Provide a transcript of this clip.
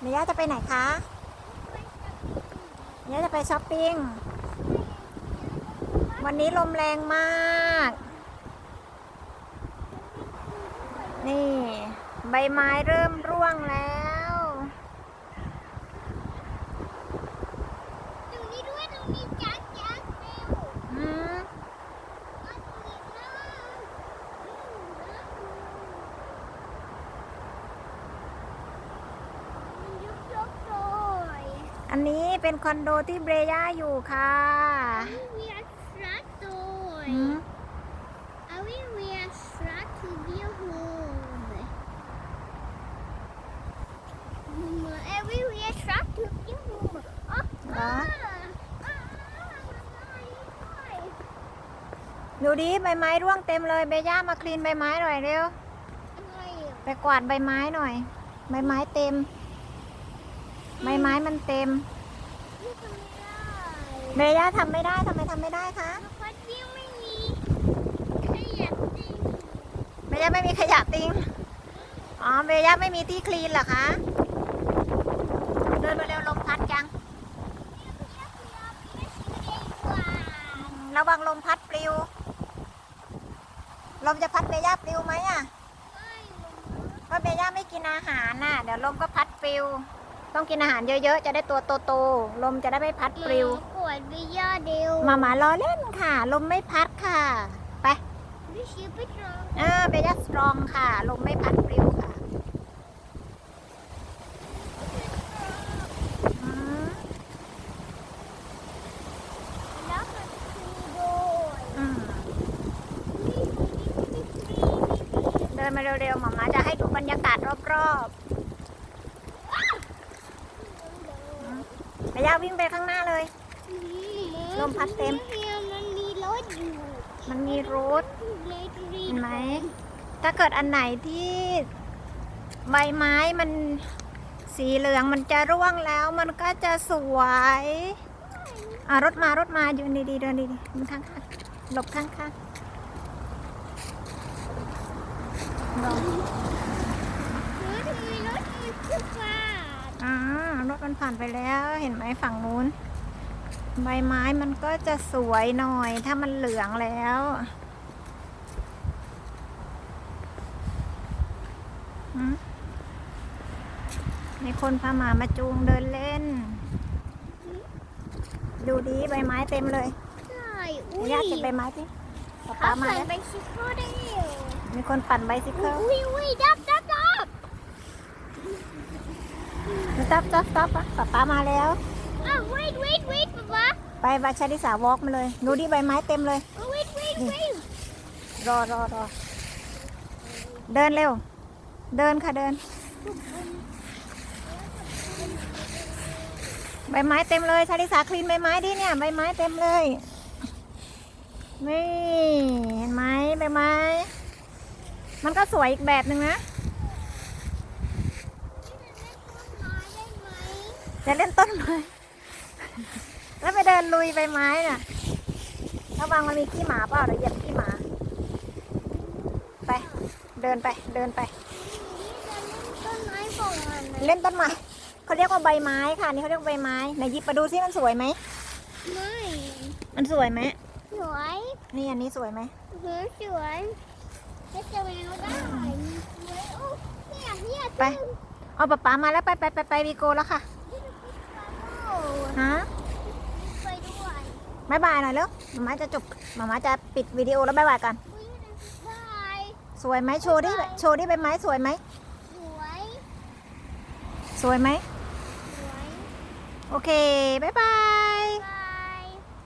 เมย่ยจะไปไหนคะเมย่ยจะไปช้อปปิ้ง วันนี้ลมแรงมาก นี่ ใบไม้เริ่มร่วงแล้ว ตรงนี้ด้วยตรงนี้จักจักเร็ว อืม มาตรงนี้นะยกยกๆหน่อย อันนี้เป็นคอนโดที่เบรย่าอยู่ค่ะเวียรัดโดยอืมอาวิเวียรัดทูเบียโฮมเอวิเวียรัดทูเบียโฮมอ๋อเหรออ่าดูดิใบไม้ร่วงเต็มเลยเบย่ามาคลีนใบไม้หน่อยเร็วอะไรอะไปกวาดใบไม้หน่อย ใบไม้เต็ม ใบไม้มันเต็มนี่ทำไม่ได้เบย่าทำไม่ได้ทำไมทำไม่ได้คะนกพัดเบี้วไม่มีขยะติงเบย่าไม่มีขยะติงอ๋อเบย่าไม่มีที่คลีนเหรอคะเดินมาเร็วลมพัดจังระวังลมพัดปลิว ลมจะพัดเบย่าปลิวไหมอะเพราะเบย่าไม่กินอาหารน่ะ เดี๋ยวลมก็พัดปลิว ต้องกินอาหารเยอะๆ จะได้ตัวโตๆ ลมจะได้ไม่พัดปลิว ปวดไปย่อเดียวมาหมาล้อเล่นค่ะ ลมไม่พัดค่ะ ไปไม่ชิบไปตรงเออเบย่าสตรองค่ะ ลมไม่พัดปลิวค่ะอืมแล้วมันคือโดยอืมเดินมาเร็วๆหมามาจะให้ดูบรรยากาศรอบๆ เบย่าวิ่งไปข้างหน้าเลย ลมพัดเต็ม มันมีรถอยู่มันมีรถเลยตรงนี้เห็นไหม ถ้าเกิดอันไหนที่ใบไม้มันสีเหลืองมันจะร่วงแล้ว มันก็จะสวย อะรถมารถมาอยู่ดีๆเดินดีๆมันข้างๆหลบข้างๆลองเฮ้ยทำไมรถมันขึ้นมา อ่ารถมันผ่านไปแล้วเห็นไหมฝั่งนู้น ใบไม้มันก็จะสวยหน่อย ถ้ามันเหลืองแล้วหืมมีคนพาหมามาจูงเดินเล่น ดูดีใบไม้เต็มเลยใช่อุ้ยญาติเก็บใบไม้สิป๊าเขาป๊ามาใส่แล้วไปชิคโก้ได้เหรอมีคนปั่นไบซิเคิลอุ้ยอุ้ยดับดับดับ จับจับจับป๊าป๊ามาแล้วอ้าว wait wait wait ป๊าป๊าไปบาชาดิสาวอล์กมาเลยดูดิใบไม้เต็มเลย Oh, wait wait wait รอรอรอเดินเร็ว เดินค่ะเดิน ใบไม้เต็มเลยชาลิสาคลีนใบไม้ดิเนี่ยใบไม้เต็มเลยนี่เห็นไหมใบไม้ มันก็สวยอีกแบบหนึ่งนะ จะเล่นต้นไม้แล้วไปเดินลุยใบไม้น่ะระวังมันมีขี้หมาเปล่าเดี๋ยวเหยียบขี้หมา ไป เดินไป เดินไปต้นไม้ของมันนะเล่นต้นไม้เขาเรียกว่าใบไม้ค่ะ นี่เขาเรียกว่าใบไม้ไหนหยิบมาดูซิมันสวยไหมไม่ มันสวยไหมสวย นี่อันนี้สวยไหมสวยสวยจะจะแมวได้สวยโอ้เนี่ยเนี่ยไป เอาป๊าป๊ามาแล้วไปไปไปไปวีโกแล้วค่ะโอ้ ฮะไปด้วยบายบายหน่อยเร็วหมามาจะจบหมามาจะปิดวิดีโอแล้วบายบายกันอุ้ยบายสวยไหมโชว์ดิโชว์ดิใบไม้สวยไหมสวยสวยไหมสวย โอเคบายบาย